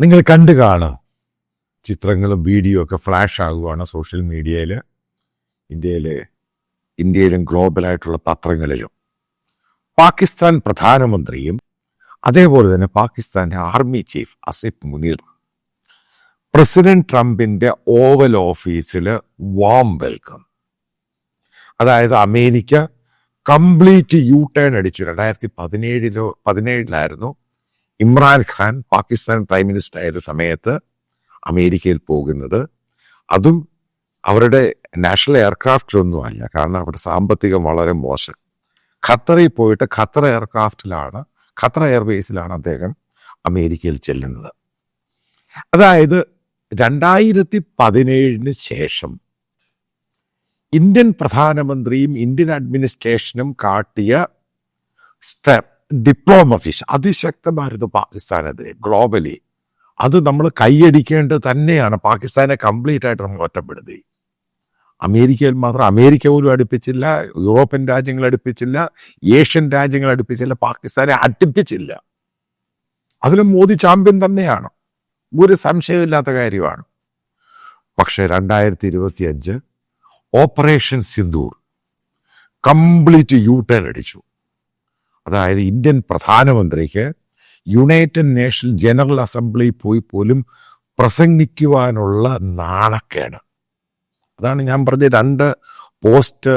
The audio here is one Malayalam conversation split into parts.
നിങ്ങൾ കണ്ടു കാണും. ചിത്രങ്ങളും വീഡിയോ ഒക്കെ ഫ്ലാഷ് ആകുവാണ് സോഷ്യൽ മീഡിയയിൽ ഇന്ത്യയിലെ ഇന്ത്യയിലും ഗ്ലോബലായിട്ടുള്ള പത്രങ്ങളിലും. പാകിസ്ഥാൻ പ്രധാനമന്ത്രിയും അതേപോലെ തന്നെ പാകിസ്ഥാന്റെ army chief Asif Muneer. President ട്രംപിന്റെ ഓവൽ ഓഫീസിൽ വാം വെൽക്കം അതായത് അമേരിക്ക കംപ്ലീറ്റ് യു ടേൺ അടിച്ചു. രണ്ടായിരത്തി പതിനേഴിലോ പതിനേഴിലായിരുന്നു ഇമ്രാൻഖാൻ പാകിസ്ഥാൻ പ്രൈം മിനിസ്റ്റർ ആയ സമയത്ത് അമേരിക്കയിൽ പോകുന്നത്. അതും അവരുടെ നാഷണൽ എയർക്രാഫ്റ്റിലൊന്നുമല്ല കാരണം അവരുടെ സാമ്പത്തികം വളരെ മോശം. ഖത്തറിൽ പോയിട്ട് ഖത്തർ എയർക്രാഫ്റ്റിലാണ് ഖത്തർ എയർവേസിലാണ് അദ്ദേഹം അമേരിക്കയിൽ ചെല്ലുന്നത്. അതായത് രണ്ടായിരത്തി പതിനേഴിന് ശേഷം ഇന്ത്യൻ പ്രധാനമന്ത്രിയും ഇന്ത്യൻ അഡ്മിനിസ്ട്രേഷനും കാട്ടിയ സ്റ്റെപ്പ് ഡിപ്ലോമസീസ് അതിശക്തമായിരുന്നു പാകിസ്ഥാനെതിരെ ഗ്ലോബലി അത് നമ്മൾ കൈയടിക്കേണ്ടത് തന്നെയാണ്. പാകിസ്ഥാനെ കംപ്ലീറ്റ് ആയിട്ട് നമ്മൾ ഒറ്റപ്പെടുത്തി. അമേരിക്കയിൽ മാത്രം അമേരിക്ക പോലും അടുപ്പിച്ചില്ല യൂറോപ്യൻ രാജ്യങ്ങൾ അടുപ്പിച്ചില്ല ഏഷ്യൻ രാജ്യങ്ങൾ അടുപ്പിച്ചില്ല പാകിസ്ഥാനെ അടുപ്പിച്ചില്ല. അതിലും മോദി ചാമ്പ്യൻ തന്നെയാണ്. ഒരു സംശയമില്ലാത്ത കാര്യമാണ്. പക്ഷെ രണ്ടായിരത്തി ഇരുപത്തി അഞ്ച് operation Sindoor complete U turn അടിച്ചു. അതായത് ഇന്ത്യൻ പ്രധാനമന്ത്രിക്ക് യുണൈറ്റഡ് നേഷൻ ജനറൽ അസംബ്ലി പോയി പോലും പ്രസംഗിക്കുവാനുള്ള നാണക്കേട്. അതാണ് ഞാൻ പറഞ്ഞ രണ്ട് post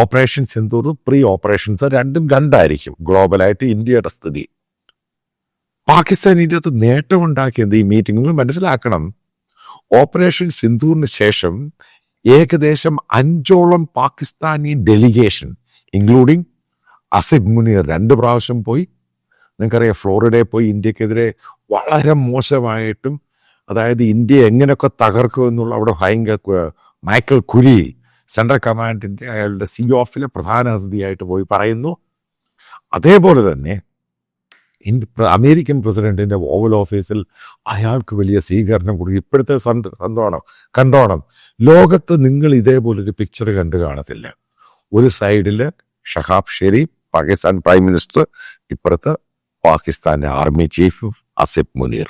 operation Sindoor pre operations രണ്ടും രണ്ടായിരിക്കും ഗ്ലോബലായിട്ട് ഇന്ത്യയുടെ സ്ഥിതി. പാകിസ്ഥാൻ ഇന്ത്യത്ത് നേട്ടമുണ്ടാക്കിയത് ഈ മീറ്റിംഗ് മനസ്സിലാക്കണം. ഓപ്പറേഷൻ സിന്ധൂറിന് ശേഷം ഏകദേശം അഞ്ചോളം പാകിസ്ഥാനി ഡെലിഗേഷൻ ഇൻക്ലൂഡിങ് അസിബ് മുനീർ രണ്ട് പ്രാവശ്യം പോയി. നിങ്ങൾക്കറിയാം ഫ്ലോറിഡയിൽ പോയി ഇന്ത്യക്കെതിരെ വളരെ മോശമായിട്ടും അതായത് ഇന്ത്യ എങ്ങനെയൊക്കെ തകർക്കും എന്നുള്ള അവിടെ ഭയങ്കര മൈക്കിൾ കുരി സെൻട്രൽ കമാൻഡിന്റെ അയാളുടെ സി ഓഫിലെ പ്രധാന അതിഥിയായിട്ട് പോയി പറയുന്നു. അതേപോലെ തന്നെ അമേരിക്കൻ പ്രസിഡന്റിന്റെ ഓവൽ ഓഫീസിൽ അയാൾക്ക് വലിയ സ്വീകരണം കൊടുക്കും ഇപ്പോഴത്തെ സന്ത- സന്തോണം കണ്ടോണം. ലോകത്ത് നിങ്ങൾ ഇതേപോലൊരു പിക്ചർ കണ്ടു കാണത്തില്ല. ഒരു സൈഡിൽ ഷഹാബ് ഷെരീഫ് പാകിസ്ഥാൻ പ്രൈം മിനിസ്റ്റർ ഇപ്പുറത്ത് പാകിസ്ഥാന്റെ ആർമി ചീഫ് അസിഫ് മുനീർ.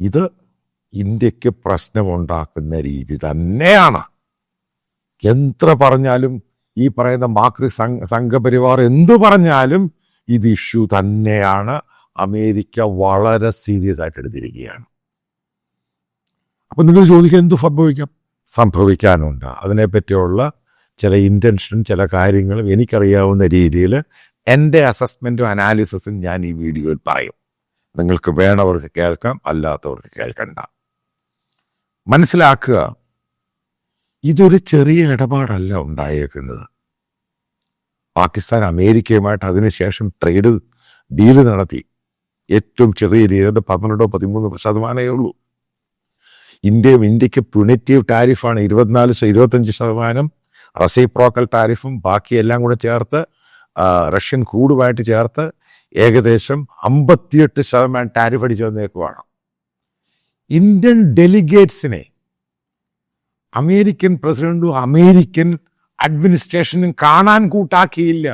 ഇത് ഇന്ത്യയ്ക്ക് പ്രശ്നമുണ്ടാക്കുന്ന രീതി തന്നെയാണ്. എത്ര പറഞ്ഞാലും ഈ പറയുന്ന മാക്രി സംഘ സംഘപരിവാർ എന്തു പറഞ്ഞാലും ഇത് ഇഷ്യൂ തന്നെയാണ്. അമേരിക്ക വളരെ സീരിയസ് ആയിട്ട് എടുത്തിരിക്കുകയാണ്. അപ്പൊ നിങ്ങൾ ചോദിക്കാൻ എന്ത് സംഭവിക്കാം? സംഭവിക്കാനുണ്ട്. അതിനെപ്പറ്റിയുള്ള ചില ഇന്റൻഷനും ചില കാര്യങ്ങളും എനിക്കറിയാവുന്ന രീതിയിൽ എന്റെ അസസ്മെന്റും അനാലിസിസും ഞാൻ ഈ വീഡിയോയിൽ പറയും. നിങ്ങൾക്ക് വേണവർക്ക് കേൾക്കാം അല്ലാത്തവർക്ക് കേൾക്കണ്ട. മനസ്സിലാക്കുക ഇതൊരു ചെറിയ ഇടപാടല്ല ഉണ്ടായേക്കുന്നത്. പാകിസ്ഥാൻ അമേരിക്കയുമായിട്ട് അതിനുശേഷം ട്രേഡ് ഡീൽ നടത്തി. ഏറ്റവും ചെറിയ രീതിയിൽ പന്ത്രണ്ടോ പതിമൂന്ന് ശതമാനമേ ഉള്ളൂ. ഇന്ത്യയും ഇന്ത്യയ്ക്ക് പ്യുണിറ്റീവ് ടാരിഫാണ് ഇരുപത്തിനാല് ഇരുപത്തഞ്ച് ശതമാനം റെസിപ്രോക്കൽ ടാരിഫും ബാക്കിയെല്ലാം കൂടെ ചേർത്ത് റഷ്യൻ കൂടുമായിട്ട് ചേർത്ത് ഏകദേശം അമ്പത്തിയെട്ട് ശതമാനം ടാരിഫ് അടിച്ചു വന്നേക്കുവാണ് ഇന്ത്യൻ ഡെലിഗേറ്റ്സിനെ അമേരിക്കൻ പ്രസിഡന്റും അമേരിക്കൻ അഡ്മിനിസ്ട്രേഷനും കാണാൻ കൂട്ടാക്കിയില്ല.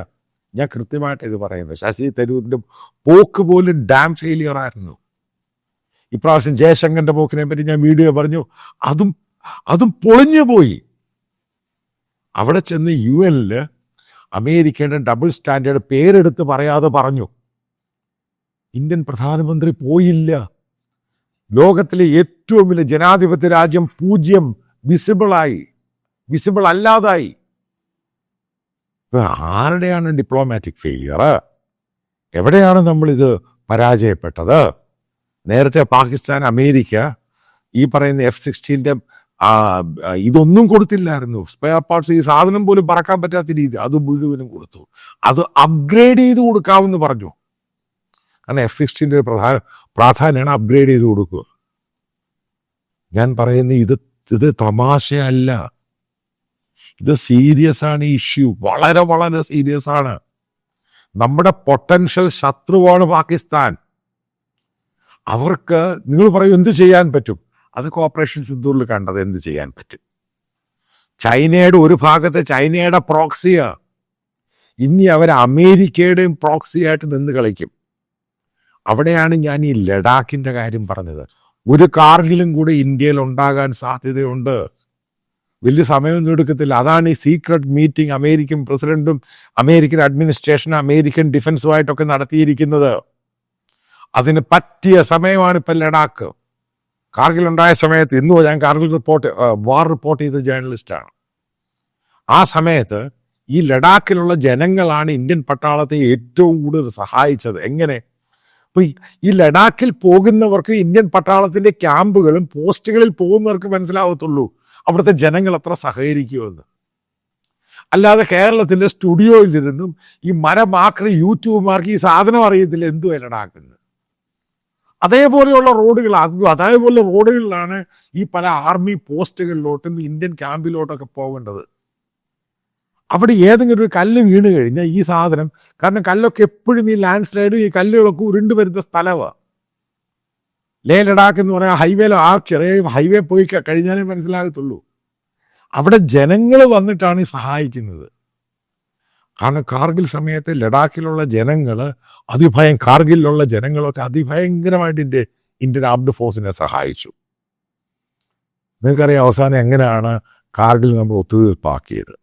ഞാൻ കൃത്യമായിട്ട് ഇത് പറയുന്നത് ശശി തരൂരിന്റെ പോക്ക് പോലും ഡാം ഫെയിലിയർ ആയിരുന്നു. ഇപ്രാവശ്യം ജയശങ്കറിന്റെ പോക്കിനെ പറ്റി ഞാൻ വീഡിയോ പറഞ്ഞു. അതും അതും പൊളിഞ്ഞു പോയി അവിടെ ചെന്ന് യു എനിൽ അമേരിക്കയുടെ ഡബിൾ സ്റ്റാൻഡേർഡ് പേരെടുത്ത് പറയാതെ പറഞ്ഞു. ഇന്ത്യൻ പ്രധാനമന്ത്രി പോയില്ല. ലോകത്തിലെ ഏറ്റവും വലിയ ജനാധിപത്യ രാജ്യം പൂജ്യം വിസിബിളായി വിസിബിൾ അല്ലാതായി. ആരുടെയാണ് ഡിപ്ലോമാറ്റിക് ഫെയിലിയർ എവിടെയാണ് നമ്മളിത് പരാജയപ്പെട്ടത്? നേരത്തെ പാകിസ്ഥാൻ അമേരിക്ക ഈ പറയുന്ന എഫ് സിക്സ്റ്റീന്റെ ഇതൊന്നും കൊടുത്തില്ലായിരുന്നു. സ്പെയർ പാർട്സ് ഈ സാധനം പോലും പറക്കാൻ പറ്റാത്ത രീതി. അത് മുഴുവനും കൊടുത്തു. അത് അപ്ഗ്രേഡ് ചെയ്ത് കൊടുക്കാമെന്ന് പറഞ്ഞു. കാരണം എഫ് സിക്സ്റ്റീന്റെ പ്രധാന പ്രാധാന്യമാണ് അപ്ഗ്രേഡ് ചെയ്ത് കൊടുക്കുക. ഞാൻ പറയുന്ന ഇത് ഇത് തമാശയല്ല. ഇത് സീരിയസ് ആണ് ഇഷ്യൂ വളരെ വളരെ സീരിയസ് ആണ്. നമ്മുടെ പൊട്ടൻഷ്യൽ ശത്രുവാണ് പാകിസ്ഥാൻ. അവർക്ക് നിങ്ങൾ പറയും എന്ത് ചെയ്യാൻ പറ്റും? അത് കോപ്പറേഷൻ സിന്ധൂരിൽ കണ്ടത് എന്ത് ചെയ്യാൻ പറ്റും? ചൈനയുടെ ഒരു ഭാഗത്ത് ചൈനയുടെ പ്രോക്സിയ ഇനി അവർ അമേരിക്കയുടെയും പ്രോക്സിയായിട്ട് നിന്ന് കളിക്കും. അവിടെയാണ് ഞാൻ ഈ ലഡാക്കിന്റെ കാര്യം പറഞ്ഞത്. ഒരു കാർഗിലും കൂടെ ഇന്ത്യയിൽ ഉണ്ടാകാൻ സാധ്യതയുണ്ട്. വലിയ സമയമൊന്നും എടുക്കത്തില്ല. അതാണ് ഈ സീക്രട്ട് മീറ്റിംഗ് അമേരിക്കൻ പ്രസിഡന്റും അമേരിക്കൻ അഡ്മിനിസ്ട്രേഷനും അമേരിക്കൻ ഡിഫൻസുമായിട്ടൊക്കെ നടത്തിയിരിക്കുന്നത്. അതിന് പറ്റിയ സമയമാണ് ഇപ്പം ലഡാക്ക്. കാർഗിൽ ഉണ്ടായ സമയത്ത് ഇന്നും ഞാൻ കാർഗിൽ റിപ്പോർട്ട് വാർ റിപ്പോർട്ട് ചെയ്ത ജേർണലിസ്റ്റാണ് ആ സമയത്ത് ഈ ലഡാക്കിലുള്ള ജനങ്ങളാണ് ഇന്ത്യൻ പട്ടാളത്തെ ഏറ്റവും കൂടുതൽ സഹായിച്ചത്. എങ്ങനെ? അപ്പൊ ഈ- ലഡാക്കിൽ പോകുന്നവർക്ക് ഇന്ത്യൻ പട്ടാളത്തിന്റെ ക്യാമ്പുകളും പോസ്റ്റുകളിൽ പോകുന്നവർക്ക് മനസ്സിലാവത്തുള്ളൂ അവിടുത്തെ ജനങ്ങൾ അത്ര സഹകരിക്കുമെന്ന്. അല്ലാതെ കേരളത്തിലെ സ്റ്റുഡിയോയിൽ ഇരുന്നും ഈ മരമാക്രി യൂട്യൂബർമാർക്ക് ഈ സാധനം അറിയത്തില്ല. എന്തുവാ ലഡാക്കുന്നത് അതേപോലെയുള്ള റോഡുകൾ അതും അതേപോലെ റോഡുകളിലാണ് ഈ പല ആർമി പോസ്റ്റുകളിലോട്ടും ഇന്ത്യൻ ക്യാമ്പിലോട്ടൊക്കെ പോകേണ്ടത്. അവിടെ ഏതെങ്കിലും ഒരു കല്ല് വീണ് കഴിഞ്ഞാൽ ഈ സാധനം കാരണം കല്ലൊക്കെ എപ്പോഴും ഈ ലാൻഡ് സ്ലൈഡും ഈ കല്ലുകളൊക്കെ ഉരുണ്ടു വരുന്ന സ്ഥലമാണ് ലേ ലഡാക്ക് എന്ന് പറയാൻ ഹൈവേലോ ആ ചെറിയ ഹൈവേ പോയി കഴിഞ്ഞാലേ മനസ്സിലാകത്തുള്ളൂ. അവിടെ ജനങ്ങൾ വന്നിട്ടാണ് സഹായിക്കുന്നത്. കാരണം കാർഗിൽ സമയത്ത് ലഡാക്കിലുള്ള ജനങ്ങൾ അതിഭയം കാർഗിലുള്ള ജനങ്ങളൊക്കെ അതിഭയങ്കരമായിട്ട് ഇന്ത്യ ഇന്ത്യൻ ആംഡ് ഫോഴ്സിനെ സഹായിച്ചു. നിങ്ങൾക്കറിയാം അവസാനം എങ്ങനെയാണ് കാർഗിൽ നമ്മൾ ഒത്തുതീർപ്പാക്കിയത്.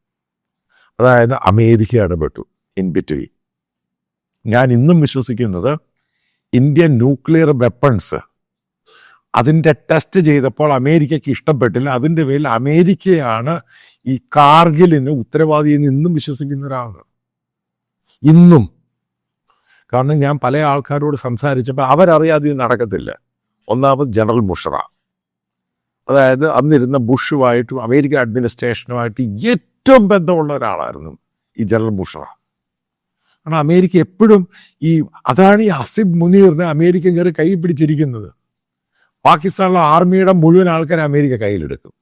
അതായത് അമേരിക്ക ഇടപെട്ടു ഇൻ ബിറ്റ്വീൻ ഞാൻ ഇന്നും വിശ്വസിക്കുന്നത് ഇന്ത്യൻ ന്യൂക്ലിയർ വെപ്പൺസ് അതിന്റെ ടെസ്റ്റ് ചെയ്തപ്പോൾ അമേരിക്കയ്ക്ക് ഇഷ്ടപ്പെട്ടില്ല. അതിന്റെ പേരിൽ അമേരിക്കയാണ് ഈ കാർഗിലിന് ഉത്തരവാദി എന്ന് ഇന്നും വിശ്വസിക്കുന്ന ഒരാളാണ് ഇന്നും. കാരണം ഞാൻ പല ആൾക്കാരോട് സംസാരിച്ചപ്പോൾ അവരറിയാതെ നടക്കത്തില്ല. ഒന്നാമത് ജനറൽ മുഷറ അതായത് അന്നിരുന്ന ബുഷുമായിട്ടും അമേരിക്കൻ അഡ്മിനിസ്ട്രേഷനുമായിട്ട് ഏറ്റവും ബന്ധമുള്ള ഒരാളായിരുന്നു ഈ ജനറൽ മുഷറ കാരണം അമേരിക്ക എപ്പോഴും ഈ അതാണ് ഈ അസിബ് മുനീറിനെ അമേരിക്ക കയറി കൈ പിടിച്ചിരിക്കുന്നത്. പാകിസ്ഥാനിലെ ആർമിയുടെ മുഴുവൻ ആൾക്കാരെ അമേരിക്ക കയ്യിലെടുക്കും.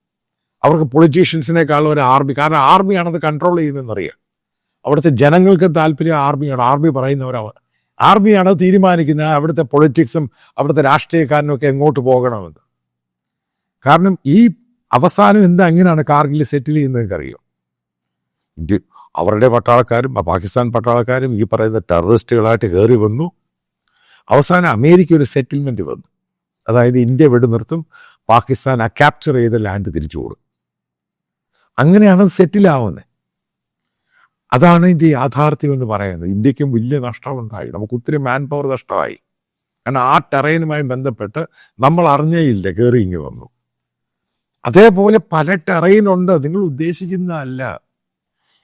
അവർക്ക് പൊളിറ്റീഷ്യൻസിനേക്കാളും ഒരു ആർമി കാരണം ആർമിയാണത് കൺട്രോൾ ചെയ്യുന്നതെന്നറിയാം. അവിടുത്തെ ജനങ്ങൾക്ക് താല്പര്യം ആർമിയാണ് ആർമി പറയുന്നവരവർ ആർമിയാണ് തീരുമാനിക്കുന്ന അവിടുത്തെ പൊളിറ്റിക്സും അവിടുത്തെ രാഷ്ട്രീയക്കാരനും ഒക്കെ എങ്ങോട്ട് പോകണമെന്ന്. കാരണം ഈ അവസാനം എന്താ എങ്ങനെയാണ് കാർഗിൽ സെറ്റിൽ ചെയ്യുന്നതെന്ന് അറിയോ ഇന്ത്യ അവരുടെ പട്ടാളക്കാരും പാകിസ്ഥാൻ പട്ടാളക്കാരും ഈ പറയുന്ന ടെററിസ്റ്റുകളായിട്ട് കയറി വന്നു. അവസാനം അമേരിക്ക ഒരു സെറ്റിൽമെന്റ് വന്നു. അതായത് ഇന്ത്യ വെടിനിർത്തും പാകിസ്ഥാൻ ആ ക്യാപ്ചർ ചെയ്ത ലാൻഡ് തിരിച്ചു കൊടുക്കും അങ്ങനെയാണ് അത് സെറ്റിലാവുന്നത് അതാണ് ഇതിന്റെ യാഥാർത്ഥ്യം എന്ന് പറയുന്നത്. ഇന്ത്യക്കും വലിയ നഷ്ടമുണ്ടായി. നമുക്ക് ഒത്തിരി മാൻ പവർ നഷ്ടമായി. കാരണം ആ ടെറൈനുമായി ബന്ധപ്പെട്ട് നമ്മൾ അറിഞ്ഞേയില്ല കയറി ഇങ്ങ് വന്നു. അതേപോലെ പല ടെറൈനുണ്ട് നിങ്ങൾ ഉദ്ദേശിക്കുന്നതല്ല.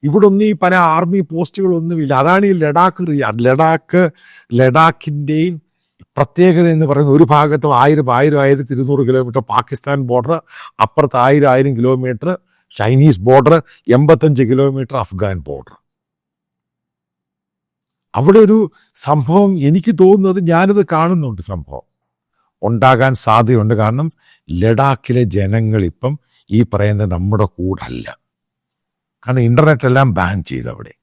ഇവിടെ ഒന്നും ഈ പല ആർമി പോസ്റ്റുകളൊന്നുമില്ല അതാണ് ഈ ലഡാക്ക് ലഡാക്ക് ലഡാക്കിന്റെയും പ്രത്യേകത എന്ന് പറയുന്നത് ഒരു ഭാഗത്ത് ആയിരം ആയിരം ആയിരത്തി ഇരുന്നൂറ് കിലോമീറ്റർ പാകിസ്ഥാൻ ബോർഡർ അപ്പുറത്ത് ആയിരം ആയിരം കിലോമീറ്റർ ചൈനീസ് ബോർഡർ എൺപത്തഞ്ച് കിലോമീറ്റർ അഫ്ഗാൻ ബോർഡർ അവിടെ ഒരു സംഭവം എനിക്ക് തോന്നുന്നത് ഞാനത് കാണുന്നുണ്ട് സംഭവം. ഉണ്ടാകാൻ സാധ്യതയുണ്ട് കാരണം ലഡാക്കിലെ ജനങ്ങൾ ഇപ്പം ഈ പറയുന്ന നമ്മുടെ കൂടല്ല. കാരണം ഇന്റർനെറ്റ് എല്ലാം ബാൻ ചെയ്തു അവിടെ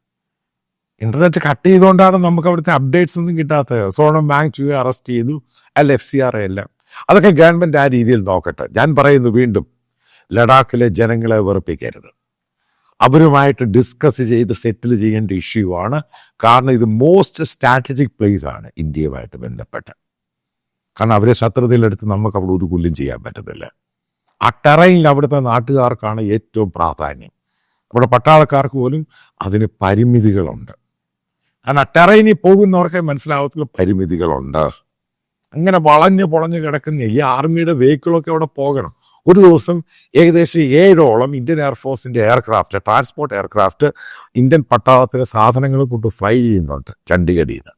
ഇന്റർനെറ്റ് കട്ട് ചെയ്തുകൊണ്ടാണ് നമുക്ക് അവിടുത്തെ അപ്ഡേറ്റ്സ് ഒന്നും കിട്ടാത്തത്. സോണം ബാങ്ക് ചെയ്യുക അറസ്റ്റ് ചെയ്തു. അല്ല എഫ് സി ആർ എല്ലാം അതൊക്കെ ഗവൺമെന്റ് ആ രീതിയിൽ നോക്കട്ടെ. ഞാൻ പറയുന്നു വീണ്ടും ലഡാക്കിലെ ജനങ്ങളെ വെറുപ്പിക്കരുത്. അവരുമായിട്ട് ഡിസ്കസ് ചെയ്ത് സെറ്റിൽ ചെയ്യേണ്ട ഇഷ്യൂ ആണ്. കാരണം ഇത് മോസ്റ്റ് സ്ട്രാറ്റജിക് പ്ലേസ് ആണ് ഇന്ത്യയുമായിട്ട് ബന്ധപ്പെട്ട്. കാരണം അവരെ ശത്രുതയിലെടുത്ത് നമുക്ക് അവിടെ ഒരു കുല്ലും ചെയ്യാൻ പറ്റത്തില്ല. ആ ടെറയിൽ അവിടുത്തെ നാട്ടുകാർക്കാണ് ഏറ്റവും പ്രാധാന്യം. അവിടെ പട്ടാളക്കാർക്ക് പോലും അതിന് പരിമിതികളുണ്ട്. കാരണം ടെറൈനിൽ പോകുന്നവർക്ക് മനസ്സിലാവത്തുള്ള പരിമിതികളുണ്ട്. അങ്ങനെ വളഞ്ഞ് പൊളഞ്ഞ് കിടക്കുന്ന ഈ ആർമിയുടെ വെഹിക്കിളൊക്കെ അവിടെ പോകണം. ഒരു ദിവസം ഏകദേശം ഏഴോളം ഇന്ത്യൻ എയർഫോഴ്സിന്റെ എയർക്രാഫ്റ്റ് ട്രാൻസ്പോർട്ട് എയർക്രാഫ്റ്റ് ഇന്ത്യൻ പട്ടാളത്തിലെ സാധനങ്ങൾ കൊണ്ട് ഫ്ലൈ ചെയ്യുന്നുണ്ട് ചണ്ഡീഗഡിൽ നിന്ന്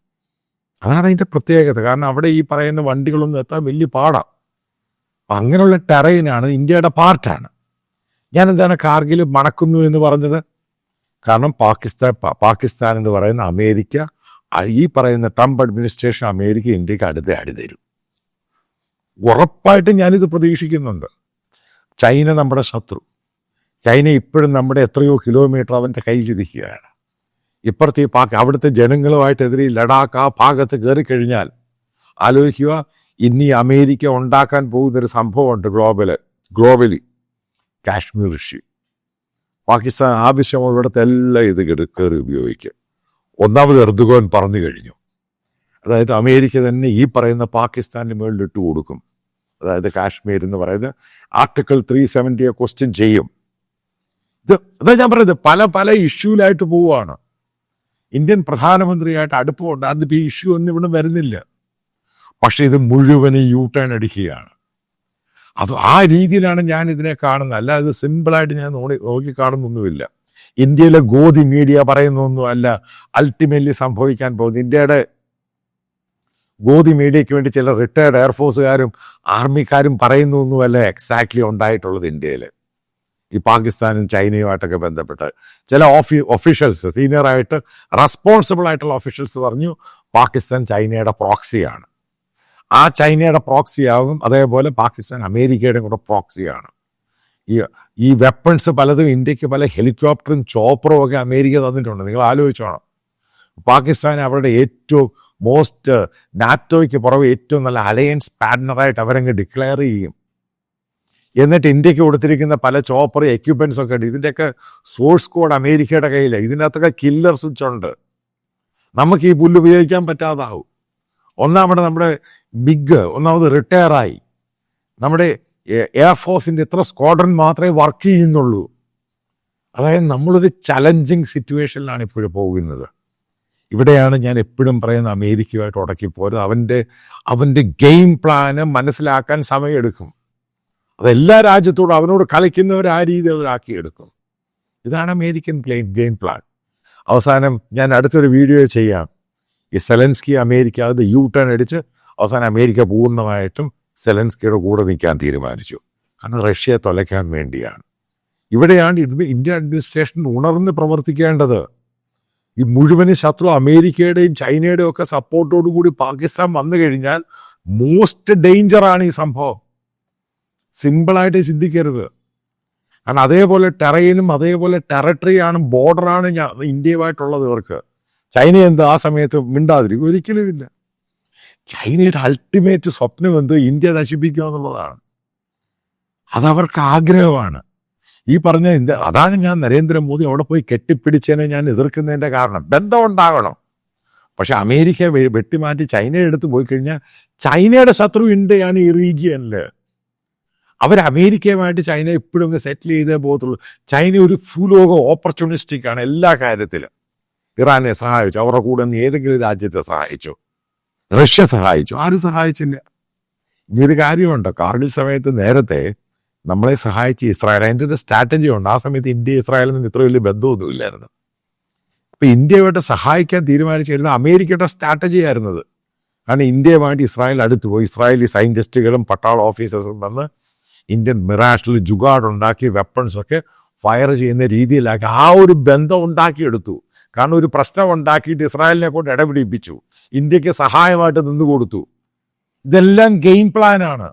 അതാണ് അതിന്റെ പ്രത്യേകത. കാരണം അവിടെ ഈ പറയുന്ന വണ്ടികളൊന്നും എത്താൻ വലിയ പാടാണ് അങ്ങനെയുള്ള ടെറൈനാണ് ഇന്ത്യയുടെ പാർട്ടാണ്. ഞാൻ എന്താണ് കാർഗിൽ മണക്കുന്നു എന്ന് പറഞ്ഞത്? കാരണം പാകിസ്ഥാൻ പാകിസ്ഥാൻ എന്ന് പറയുന്ന അമേരിക്ക ഈ പറയുന്ന ട്രംപ് അഡ്മിനിസ്ട്രേഷൻ അമേരിക്ക ഇന്ത്യയ്ക്ക് അടുത്ത അടി തരും. ഉറപ്പായിട്ടും ഞാനിത് പ്രതീക്ഷിക്കുന്നുണ്ട്. ചൈന നമ്മുടെ ശത്രു. ചൈന ഇപ്പോഴും നമ്മുടെ എത്രയോ കിലോമീറ്റർ അവന്റെ കയ്യിലിരിക്കുകയാണ് ഇപ്പുറത്തെ പാ അവിടുത്തെ ജനങ്ങളുമായിട്ടെതിരെ ലഡാക്ക് ആ ഭാഗത്ത് കയറി കഴിഞ്ഞാൽ ആലോചിക്കുക ഇനി അമേരിക്ക ഉണ്ടാക്കാൻ പോകുന്നൊരു സംഭവമുണ്ട് global globally Kashmir issue. Pakistan ആവശ്യമുള്ളിടത്ത് എല്ലാം ഇത് കയറി ഉപയോഗിക്കും. ഒന്നാമത് എർദുഗോൻ പറഞ്ഞു കഴിഞ്ഞു. അതായത് അമേരിക്ക തന്നെ ഈ പറയുന്ന പാകിസ്ഥാന്റെ മുകളിൽ ഇട്ട് കൊടുക്കും. അതായത് കാശ്മീർ എന്ന് പറയുന്നത് ആർട്ടിക്കിൾ ത്രീ സെവന്റിയെ ക്വസ്റ്റ്യൻ ചെയ്യും. ഇത് അതാ ഞാൻ പറയുന്നത് പല പല ഇഷ്യൂലായിട്ട് പോവുകയാണ്. ഇന്ത്യൻ പ്രധാനമന്ത്രിയായിട്ട് അടുപ്പമുണ്ട്. അതിപ്പോൾ ഈ ഇഷ്യൂ ഒന്നും ഇവിടെ വരുന്നില്ല. പക്ഷെ ഇത് മുഴുവനും യൂ ടേൺ അടിക്കുകയാണ്. അത് ആ രീതിയിലാണ് ഞാൻ ഇതിനെ കാണുന്നത്. അല്ല ഇത് സിമ്പിളായിട്ട് ഞാൻ നോക്കി നോക്കി കാണുന്നൊന്നുമില്ല. ഇന്ത്യയിലെ ഗോതി മീഡിയ പറയുന്നൊന്നും അല്ല അൾട്ടിമേറ്റ്ലി സംഭവിക്കാൻ പോകുന്നത്. ഇന്ത്യയുടെ ഗോതി മീഡിയയ്ക്ക് വേണ്ടി ചില റിട്ടയർഡ് എയർഫോഴ്സുകാരും ആർമിക്കാരും പറയുന്നൊന്നുമല്ല എക്സാക്ട്ലി ഉണ്ടായിട്ടുള്ളത് ഇന്ത്യയിൽ ഈ പാകിസ്ഥാനും ചൈനയുമായിട്ടൊക്കെ ബന്ധപ്പെട്ട്. ചില ഓഫി ഒഫീഷ്യൽസ് സീനിയറായിട്ട് റെസ്പോൺസിബിൾ ആയിട്ടുള്ള ഒഫീഷ്യൽസ് പറഞ്ഞു പാകിസ്ഥാൻ ചൈനയുടെ പ്രോക്സിയാണ് ആ ചൈനയുടെ പ്രോക്സിയാകും അതേപോലെ പാകിസ്ഥാൻ അമേരിക്കയുടെയും കൂടെ പ്രോക്സിയാണ്. ഈ ഈ വെപ്പൺസ് പലതും ഇന്ത്യയ്ക്ക് പല ഹെലികോപ്റ്ററും ചോപ്പറും ഒക്കെ അമേരിക്ക തന്നിട്ടുണ്ട്. നിങ്ങൾ ആലോചിച്ചോണം പാകിസ്ഥാൻ അവരുടെ ഏറ്റവും മോസ്റ്റ് നാറ്റോയ്ക്ക് പുറമെ ഏറ്റവും നല്ല അലയൻസ് പാർട്ട്ണറായിട്ട് അവരങ്ങ് ഡിക്ലെയർ ചെയ്യും. എന്നിട്ട് ഇന്ത്യയ്ക്ക് കൊടുത്തിരിക്കുന്ന പല ചോപ്പർ എക്യുപ്മെന്റ്സ് ഒക്കെ ഉണ്ട്. ഇതിന്റെയൊക്കെ സോഴ്സ് കോഡ് അമേരിക്കയുടെ കയ്യിലാണ് ഇതിനകത്തൊക്കെ കില്ലർ സ്വിച്ച് ഉണ്ട്. നമുക്ക് ഈ പുല്ല് ഉപയോഗിക്കാൻ പറ്റാതാവും. ഒന്നാമത് നമ്മുടെ ബിഗ് ഒന്നാമത് റിട്ടയറായി. നമ്മുടെ എയർഫോഴ്സിന്റെ ഇത്ര സ്ക്വാഡ്രൺ മാത്രമേ വർക്ക് ചെയ്യുന്നുള്ളൂ. അതായത് നമ്മളൊരു ചലഞ്ചിങ് സിറ്റുവേഷനിലാണ് ഇപ്പോഴും പോകുന്നത്. ഇവിടെയാണ് ഞാൻ എപ്പോഴും പറയുന്ന അമേരിക്കയുമായിട്ട് ഉടക്കിപ്പോയത് അവന്റെ അവന്റെ ഗെയിം പ്ലാന് മനസ്സിലാക്കാൻ സമയമെടുക്കും. അതെല്ലാ രാജ്യത്തോടും അവനോട് കളിക്കുന്നവർ ആ രീതി അവരാക്കിയെടുക്കും ഇതാണ് അമേരിക്കൻ പ്ലെയിൻ ഗെയിം പ്ലാൻ അവസാനം ഞാൻ അടുത്തൊരു വീഡിയോ ചെയ്യാം. ഈ സെലൻസ്കി അമേരിക്ക അത് യു ടേൺ അടിച്ച് അവസാനം അമേരിക്ക പൂർണമായിട്ടും സെലൻസ്കിയുടെ കൂടെ നിൽക്കാൻ തീരുമാനിച്ചു. കാരണം റഷ്യയെ തൊലയ്ക്കാൻ വേണ്ടിയാണ്. ഇവിടെയാണ് ഇന്ത്യ അഡ്മിനിസ്ട്രേഷൻ ഉണർന്ന് പ്രവർത്തിക്കേണ്ടത്. ഈ മുഴുവൻ ശത്രു അമേരിക്കയുടെയും ചൈനയുടെയും ഒക്കെ സപ്പോർട്ടോടു കൂടി പാകിസ്ഥാൻ വന്നു കഴിഞ്ഞാൽ മോസ്റ്റ് ഡേഞ്ചറാണ് ഈ സംഭവം. സിമ്പിളായിട്ട് ചിന്തിക്കരുത് കാരണം അതേപോലെ ടെറയിനും അതേപോലെ ടെറട്ടറിയാണ് ബോർഡറാണ് ഇന്ത്യയുമായിട്ടുള്ളത് ഇവർക്ക്. ചൈന എന്ത് ആ സമയത്ത് മിണ്ടാതിരിക്കും? ഒരിക്കലുമില്ല ചൈനയുടെ അൾട്ടിമേറ്റ് സ്വപ്നം എന്ത്? ഇന്ത്യ നശിപ്പിക്കുക എന്നുള്ളതാണ്. അതവർക്ക് ആഗ്രഹമാണ്. ഈ പറഞ്ഞ ഇന്ത്യ അതാണ് ഞാൻ നരേന്ദ്രമോദി അവിടെ പോയി കെട്ടിപ്പിടിച്ചതിനെ ഞാൻ എതിർക്കുന്നതിന്റെ കാരണം. ബന്ധം ഉണ്ടാകണം. പക്ഷെ അമേരിക്ക വെട്ടിമാറ്റി ചൈനയുടെ അടുത്ത് പോയി കഴിഞ്ഞാൽ ചൈനയുടെ ശത്രു ഇന്ത്യയാണ് ഈ റീജിയനിൽ. അവർ അമേരിക്കയുമായിട്ട് ചൈന എപ്പോഴും സെറ്റിൽ ചെയ്തേ പോകത്തുള്ളൂ. ചൈന ഒരു ഭൂലോക ഓപ്പർച്യൂണിസ്റ്റിക് ആണ് എല്ലാ കാര്യത്തിലും. ഇറാനെ സഹായിച്ചു അവരുടെ കൂടെ നിന്ന് ഏതെങ്കിലും രാജ്യത്തെ സഹായിച്ചു റഷ്യ സഹായിച്ചു. ആരും സഹായിച്ചില്ല? ഇനി ഒരു കാര്യമുണ്ട്. കാർഗിൽ സമയത്ത് നേരത്തെ നമ്മളെ സഹായിച്ച് ഇസ്രായേൽ അതിന്റെ ഒരു സ്ട്രാറ്റജി ഉണ്ട്. ആ സമയത്ത് ഇന്ത്യ ഇസ്രായേലിൽ നിന്ന് ഇത്ര വലിയ ബന്ധമൊന്നുമില്ലായിരുന്നു അപ്പം ഇന്ത്യയുമായിട്ട് സഹായിക്കാൻ തീരുമാനിച്ചിരുന്ന അമേരിക്കയുടെ സ്ട്രാറ്റജി ആയിരുന്നത് കാരണം ഇന്ത്യയുമായിട്ട് ഇസ്രായേൽ അടുത്ത് പോയി. ഇസ്രായേലി സയന്റിസ്റ്റുകളും പട്ടാള ഓഫീസേഴ്സും വന്ന് ഇന്ത്യൻ മിറാഷിൽ ജുഗാഡ് ഉണ്ടാക്കി വെപ്പൺസൊക്കെ ഫയർ ചെയ്യുന്ന രീതിയിലാക്കി ആ ഒരു ബന്ധം ഉണ്ടാക്കിയെടുത്തു. കാരണം ഒരു പ്രശ്നം ഉണ്ടാക്കിയിട്ട് ഇസ്രായേലിനെ കൊണ്ട് ഇടപിടിപ്പിച്ചു. ഇന്ത്യയ്ക്ക് സഹായമായിട്ട് നിന്ന് കൊടുത്തു. ഇതെല്ലാം ഗെയിം പ്ലാനാണ്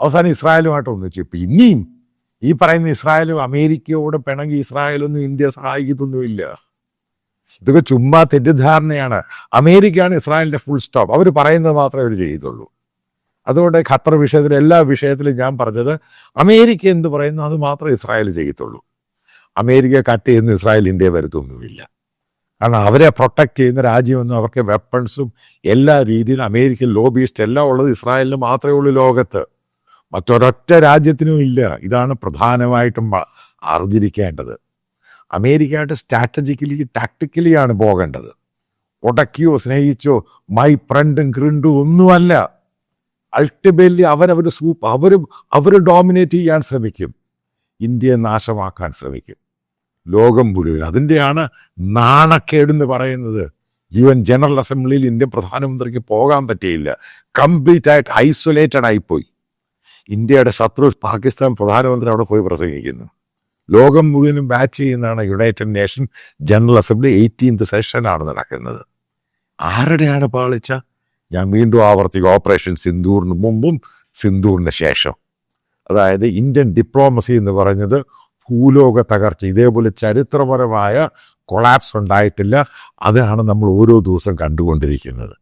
അവസാനം ഇസ്രായേലുമായിട്ട് ഒന്നിച്ചു. ഇപ്പം ഇനിയും ഈ പറയുന്ന ഇസ്രായേലും അമേരിക്കയോട് പിണങ്ങി ഇസ്രായേലൊന്നും ഇന്ത്യ സഹായിക്കത്തൊന്നുമില്ല ഇതൊക്കെ ചുമ്മാ തെറ്റിദ്ധാരണയാണ്. അമേരിക്കയാണ് ഇസ്രായേലിന്റെ ഫുൾ സ്റ്റോപ്പ് അവർ പറയുന്നത് മാത്രമേ അവർ ചെയ്തുള്ളൂ. അതുകൊണ്ട് ഖത്തർ വിഷയത്തിൽ എല്ലാ വിഷയത്തിലും ഞാൻ പറഞ്ഞത് അമേരിക്ക എന്ത് പറയുന്നു അത് മാത്രമേ ഇസ്രായേൽ ചെയ്യത്തുള്ളൂ. അമേരിക്ക കട്ട് ചെയ്യുന്ന ഇസ്രായേൽ ഇന്ത്യയെ വരുത്തൊന്നുമില്ല. കാരണം അവരെ പ്രൊട്ടക്റ്റ് ചെയ്യുന്ന രാജ്യമൊന്നും അവർക്ക് വെപ്പൺസും എല്ലാ രീതിയിലും അമേരിക്കൻ ലോബിയിസ്റ്റ് എല്ലാം ഉള്ളത് ഇസ്രായേലിന് മാത്രമേ ഉള്ളൂ ലോകത്ത്. മറ്റൊരൊറ്റ രാജ്യത്തിനും ഇല്ല. ഇതാണ് പ്രധാനമായിട്ടും അറിഞ്ഞിരിക്കേണ്ടത്. അമേരിക്കയായിട്ട് സ്ട്രാറ്റജിക്കലി ടാക്ടിക്കലിയാണ് പോകേണ്ടത്. ഉടക്കിയോ സ്നേഹിച്ചോ മൈ ഫ്രണ്ടും ക്രിണ്ടും ഒന്നുമല്ല. അൾട്ടിമേറ്റ്ലി അവരവർ സൂപ്പ് അവർ അവർ ഡോമിനേറ്റ് ചെയ്യാൻ ശ്രമിക്കും. ഇന്ത്യയെ നാശമാക്കാൻ ശ്രമിക്കും. ലോകം മുഴുവൻ. അതിന്റെയാണ് നാണക്കേടെന്ന് പറയുന്നത്. എൻ ജനറൽ അസംബ്ലിയിൽ ഇന്ത്യൻ പ്രധാനമന്ത്രിക്ക് പോകാൻ പറ്റിയില്ല. കംപ്ലീറ്റ് ആയിട്ട് ഐസൊലേറ്റഡ് ആയിപ്പോയി. ഇന്ത്യയുടെ ശത്രു പാകിസ്ഥാൻ പ്രധാനമന്ത്രി അവിടെ പോയി പ്രസംഗിക്കുന്നു. ലോകം മുഴുവനും ബാച്ച് ചെയ്യുന്നതാണ് United Nation General Assembly eighteenth സെഷനാണ് നടക്കുന്നത്. ആരുടെയാണ് പാളിച്ച? ഞാൻ വീണ്ടും ആവർത്തിക്കും. ഓപ്പറേഷൻ സിന്ദൂറിന് മുമ്പും സിന്ദൂറിന് ശേഷം. അതായത് ഇന്ത്യൻ ഡിപ്ലോമസി എന്ന് പറഞ്ഞത് ഭൂലോക തകർച്ച ഇതേപോലെ ചരിത്രപരമായ കൊളാപ്സ് ഉണ്ടായിട്ടില്ല. അതാണ് നമ്മൾ ഓരോ ദിവസം കണ്ടുകൊണ്ടിരിക്കുന്നത്.